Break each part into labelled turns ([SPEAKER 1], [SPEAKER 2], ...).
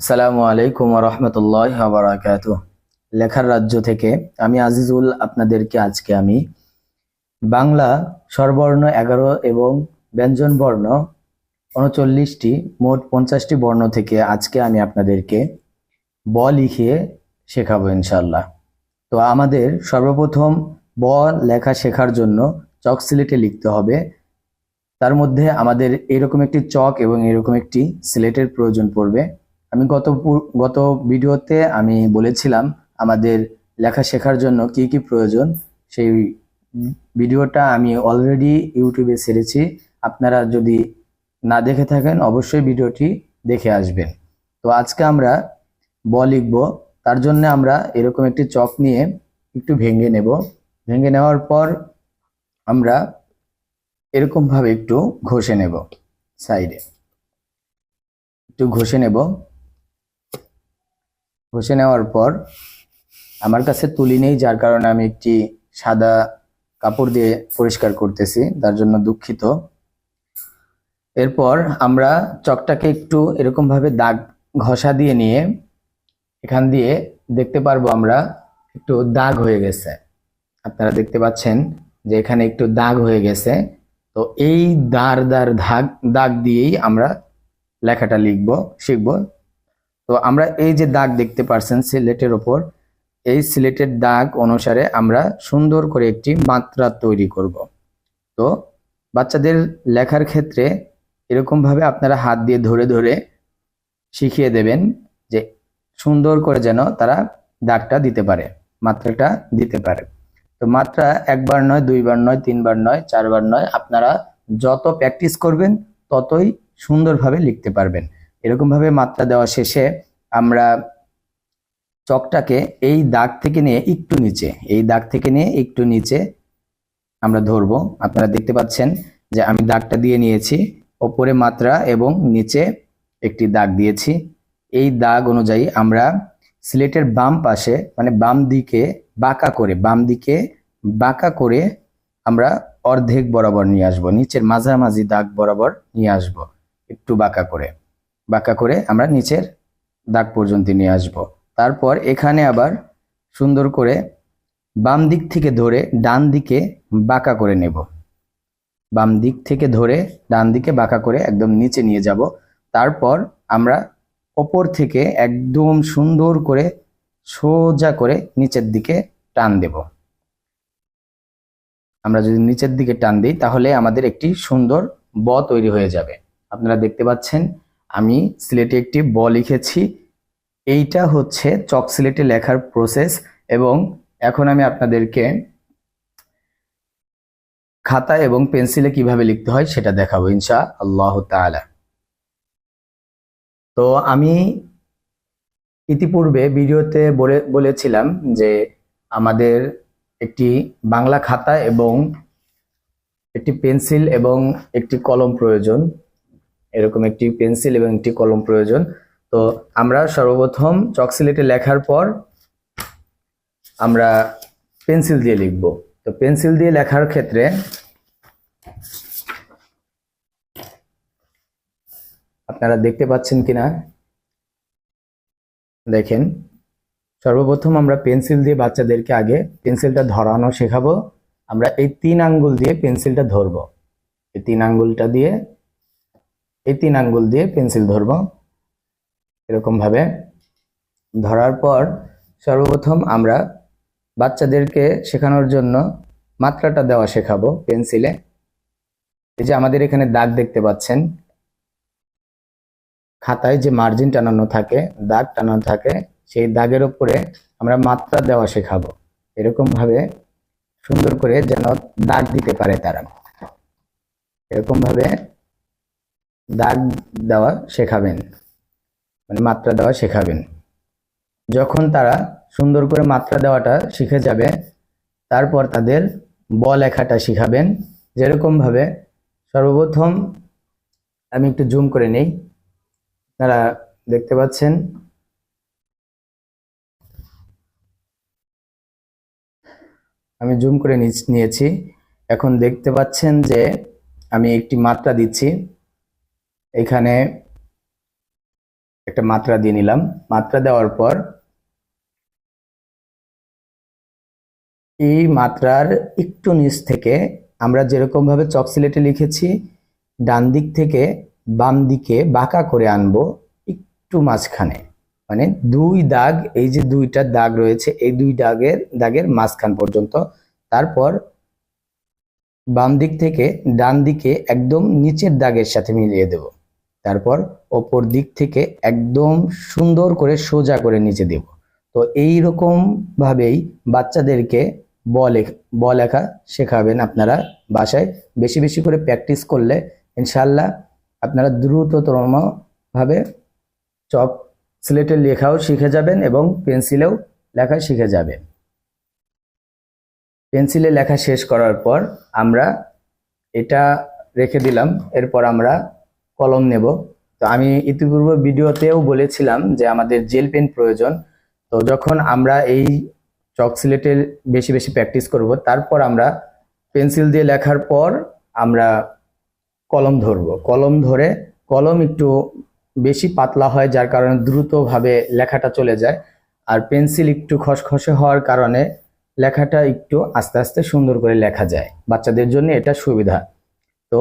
[SPEAKER 1] আসসালামু আলাইকুম রহমতুল্লাহ বারাকাত লেখার রাজ্য থেকে আমি আজিজুল, আপনাদেরকে আজকে আমি বাংলা স্বরবর্ণ এগারো এবং ব্যঞ্জন বর্ণ উনচল্লিশটি, মোট পঞ্চাশটি বর্ণ থেকে আজকে আমি আপনাদেরকে ব লিখিয়ে শেখাবো ইনশাল্লাহ তো আমাদের সর্বপ্রথম ব লেখা শেখার জন্য চক সিলেটে লিখতে হবে। তার মধ্যে আমাদের এরকম একটি চক এবং এরকম একটি সিলেটের প্রয়োজন পড়বে। আমি গত গত ভিডিওতে আমি বলেছিলাম আমাদের লেখা শেখার জন্য কি কি প্রয়োজন। সেই ভিডিওটা আমি অলরেডি ইউটিউবে ছেড়েছি। আপনারা যদি না দেখে থাকেন, অবশ্যই ভিডিওটি দেখে আসবেন। তো আজকে আমরা ব লিখব। তার জন্য আমরা এরকম একটি চক নিয়ে একটু ভেঙে নেব। ভেঙে নেওয়ার পর আমরা এরকম ভাবে একটু ঘষে নেব সাইডে। একটু ঘষে নেব। ঘষে নেওয়ার পর আমার কাছে তুলি নেই, যার কারণে আমি একটি সাদা কাপড় দিয়ে পরিষ্কার করতেছি, তার জন্য দুঃখিত। এরপর আমরা চকটাকে একটু এরকম ভাবে দাগ ঘষা দিয়ে নিয়ে এখান দিয়ে দেখতে পারব আমরা একটু দাগ হয়ে গেছে। আপনারা দেখতে পাচ্ছেন যে এখানে একটু দাগ হয়ে গেছে। তো এই দার দার দাগ দাগ দিয়েই আমরা লেখাটা লিখব, শিখব। তো আমরা এই যে দাগ দেখতে পারছেন সিলেটের ওপর, এই সিলেটের দাগ অনুসারে আমরা সুন্দর করে একটি মাত্রা তৈরি করব। তো বাচ্চাদের লেখার ক্ষেত্রে এরকম ভাবে আপনারা হাত দিয়ে ধরে ধরে শিখিয়ে দেবেন যে সুন্দর করে যেন তারা দাগটা দিতে পারে, মাত্রাটা দিতে পারে। তো মাত্রা একবার নয়, দুইবার নয়, তিনবার নয়, চারবার নয়, আপনারা যত প্র্যাকটিস করবেন ততই সুন্দরভাবে লিখতে পারবেন। এরকম ভাবে মাত্রা দেওয়া শেষে আমরা চকটাকে এই দাগ থেকে নিয়ে একটু নিচে, এই দাগ থেকে নিয়ে একটু নিচে আমরা ধরবো। আপনারা দেখতে পাচ্ছেন যে আমি দাগটা দিয়ে নিয়েছি, ওপরে মাত্রা এবং নিচে একটি দাগ দিয়েছি। এই দাগ অনুযায়ী আমরা সিলেটের বাম পাশে মানে বাম দিকে বাঁকা করে, বাম দিকে বাঁকা করে আমরা অর্ধেক বরাবর নিয়ে আসব, নিচের মাঝামাঝি দাগ বরাবর নিয়ে আসব, একটু বাঁকা করে। বাঁকা করে আমরা নিচের দাগ পর্যন্ত নিয়ে আসব। তারপর এখানে আবার সুন্দর করে বাম দিক থেকে ধরে ডান দিকে বাঁকা করে নেব। বাম দিক থেকে ধরে ডান দিকে বাঁকা করে একদম নিচে নিয়ে যাব। তারপর আমরা ওপর থেকে একদম সুন্দর করে সোজা করে নিচের দিকে টান দেব। আমরা যদি নিচের দিকে টান দিই তাহলে আমাদের একটি সুন্দর ব তৈরি হয়ে যাবে। আপনারা দেখতে পাচ্ছেন আমি সিলেটে একটি ব লিখেছি। এইটা হচ্ছে চক সিলেটে লেখার প্রসেস এবং এখন আমি আপনাদেরকে খাতা এবং পেন্সিলে কীভাবে লিখতে হয় সেটা দেখাবো ইনশা আল্লাহ তাআলা। তো আমি ইতিপূর্বে ভিডিওতে বলে, বলেছিলাম যে আমাদের একটি বাংলা খাতা এবং একটি পেন্সিল এবং একটি কলম প্রয়োজন। এরকম একটি পেন্সিল এবং একটি কলম প্রয়োজন। তো আমরা সর্বপ্রথম চক সিলেটে লেখার পর আমরা পেন্সিল দিয়ে লিখব। তো পেন্সিল দিয়ে লেখার ক্ষেত্রে আপনারা দেখতে পাচ্ছেন কিনা? দেখেন, সর্বপ্রথম আমরা পেন্সিল দিয়ে বাচ্চাদেরকে আগে পেন্সিলটা ধরানো শেখাবো। আমরা এই তিন আঙ্গুল দিয়ে পেন্সিলটা ধরবো। এই তিন আঙ্গুলটা দিয়ে এই তিন আঙ্গুল দিয়ে পেন্সিল ধরবো। এরকম ভাবে ধরার পর সর্বপ্রথম আমরা বাচ্চাদেরকে শেখানোর জন্য মাত্রাটা দেওয়া শেখাবো পেন্সিলে এই যে আমাদের এখানে দাগ দেখতে পাচ্ছেন। খাতায় যে মার্জিন টানানো থাকে, দাগ টানানো থাকে, সেই দাগের উপরে আমরা মাত্রা দেওয়া শেখাবো। এরকম ভাবে সুন্দর করে যেন দাগ দিতে পারে তারা। এরকম ভাবে দাগ দেওয়া শেখাবেন মানে মাত্রা দেওয়া শেখাবেন। যখন তারা সুন্দর করে মাত্রা দেওয়াটা শিখে যাবে, তারপর তাদের ব লেখাটা শিখাবেন। যেরকমভাবে সর্বপ্রথম আমি একটু জুম করে নেই, আপনারা দেখতে পাচ্ছেন। আমি জুম করে নিয়েছি। এখন দেখতে পাচ্ছেন যে আমি একটি মাত্রা দিচ্ছি। এখানে একটা মাত্রা দিয়ে নিলাম। মাত্রা দেওয়ার পর এই মাত্রার একটু নিচ থেকে আমরা যেরকম ভাবে চক সিলেটে লিখেছি, ডান দিক থেকে বাম দিকে বাঁকা করে আনব একটু মাঝখানে। মানে দুই দাগ, এই যে দুইটা দাগ রয়েছে, এই দুই দাগের দাগের মাঝখান পর্যন্ত। তারপর বাম দিক থেকে ডান দিকে একদম নিচের দাগের সাথে মিলিয়ে দেব। তারপর ওপর দিক থেকে একদম সুন্দর করে সোজা করে নিচে দেব। তো এই ভাবেই বাচ্চাদেরকে ব লেখা ব লেখা শেখাবেন আপনারা বাসায়। বেশি বেশি করে প্র্যাকটিস করলে ইনশাল্লাহ আপনারা দ্রুততম ভাবে চক স্লেটে লেখাও শিখে যাবেন এবং পেন্সিলেও লেখা শিখে যাবেন। পেন্সিলে লেখা শেষ করার পর আমরা এটা রেখে দিলাম। এরপর আমরা কলম নেব। তো আমি ইতিপূর্বে ভিডিওতেও বলেছিলাম যে আমাদের জেল পেন প্রয়োজন। তো যখন আমরা এই চক সিলেটে বেশি বেশি প্র্যাকটিস করব, তারপর আমরা পেন্সিল দিয়ে লেখার পর আমরা কলম ধরব। কলম ধরে কলম একটু বেশি পাতলা হয়, যার কারণে দ্রুতভাবে লেখাটা চলে যায়। আর পেন্সিল একটু খসখসে হওয়ার কারণে লেখাটা একটু আস্তে আস্তে সুন্দর করে লেখা যায়। বাচ্চাদের জন্য এটা সুবিধা। তো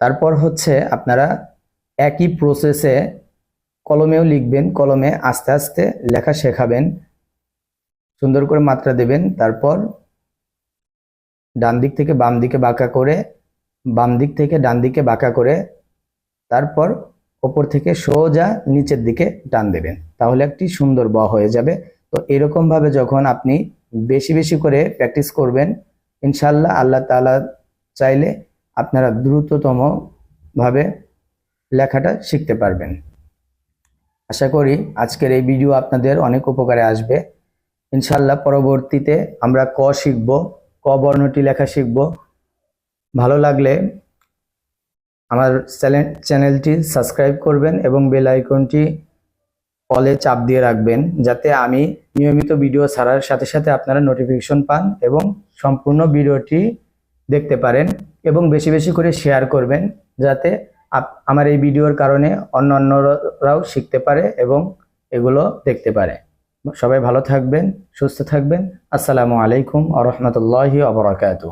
[SPEAKER 1] তারপর হচ্ছে আপনারা একই প্রসেসে কলমেও লিখবেন, কলমে আস্তে আস্তে লেখা শেখাবেন। সুন্দর করে মাত্রা দেবেন, তারপর ডান দিক থেকে বাম দিকে বাঁকা করে বাম দিক থেকে ডান দিকে বাঁকা করে, তারপর ওপর থেকে সোজা নিচের দিকে টান দেবেন। তাহলে একটি সুন্দর ব হয়ে যাবে। তো এরকম ভাবে যখন আপনি বেশি বেশি করে প্র্যাকটিস করবেন ইনশাল্লাহ আল্লাহ তাআলা চাইলে আপনারা দ্রুততম ভাবে লেখাটা শিখতে পারবেন। আশা করি আজকের এই ভিডিও আপনাদের অনেক উপকারে আসবে। ইনশাল্লাহ পরবর্তীতে আমরা ক শিখব, ক বর্ণটি লেখা শিখব। ভালো লাগলে আমার চ্যানেলটি সাবস্ক্রাইব করবেন এবং বেল আইকনটি অলে চাপ দিয়ে রাখবেন, যাতে আমি নিয়মিত ভিডিও ছাড়ার সাথে সাথে আপনারা নোটিফিকেশন পান এবং সম্পূর্ণ ভিডিওটি দেখতে পারেন এবং বেশি বেশি করে শেয়ার করবেন, যাতে আমার এই ভিডিওর কারণে অন্য অন্যরাও শিখতে পারে এবং এগুলো দেখতে পারে। সবাই ভালো থাকবেন, সুস্থ থাকবেন। আসসালামু আলাইকুম আ রহমতুল্লাহি আবরাকাতু